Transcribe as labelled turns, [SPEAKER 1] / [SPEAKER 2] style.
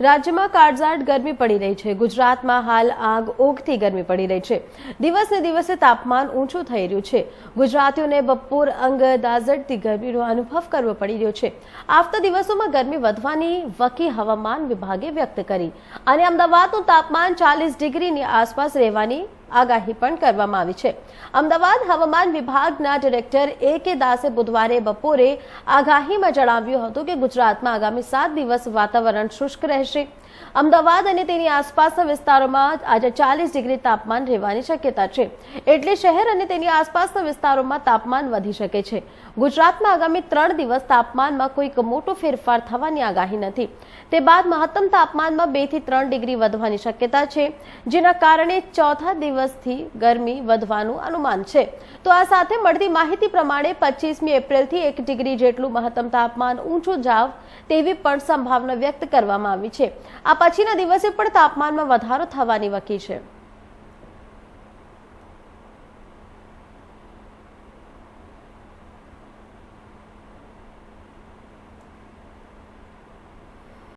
[SPEAKER 1] રાજ્યમાં કાળઝાળ ગરમી પડી રહી છે. ગુજરાતમાં હાલ આગ ઓગથી ગરમી પડી રહી છે. દિવસને દિવસે તાપમાન ઊંચું થઈ રહ્યું છે. ગુજરાતીઓને બપોર અંગ દાઝડતી ગરમીનો અનુભવ કરવો પડી રહ્યો છે. આવતા દિવસોમાં ગરમી વધવાની વકી હવામાન વિભાગે વ્યક્ત કરી. અને અમદાવાદનું તાપમાન ચાલીસ ડિગ્રીની આસપાસ રહેવાની આગાહી પણ કરવામાં આવી છે. અમદાવાદ હવામાન વિભાગના ડિરેક્ટર એ કે દાસે બુધવારે બપોરે આગાહીમાં જણાવ્યું હતું કે ગુજરાતમાં આગામી સાત દિવસ વાતાવરણ શુષ્ક રહેશે. અમદાવાદ અને તેની આસપાસના વિસ્તારોમાં આજે ચાલીસ ડિગ્રી તાપમાન રહેવાની શક્યતા છે. એટલે શહેર અને તેની આસપાસના વિસ્તારોમાં તાપમાન વધી શકે છે. ગુજરાતમાં આગામી ત્રણ દિવસ તાપમાનમાં કોઈક મોટો ફેરફાર થવાની આગાહી નથી. તે બાદ મહત્તમ તાપમાનમાં બેથી ત્રણ ડિગ્રી વધવાની શક્યતા છે, જેના કારણે ચોથા દિવસથી ગરમી વધવાનું અનુમાન છે. તો આ સાથે મળતી માહિતી પ્રમાણે પચીસમી એપ્રિલથી એક ડિગ્રી જેટલું મહત્તમ તાપમાન, ઊંચું જાવ તેવી પણ સંભાવના વ્યક્ત કરવામાં આવી છે. આ પછીના દિવસે પણ તાપમાનમાં વધારો થવાની વકી છે.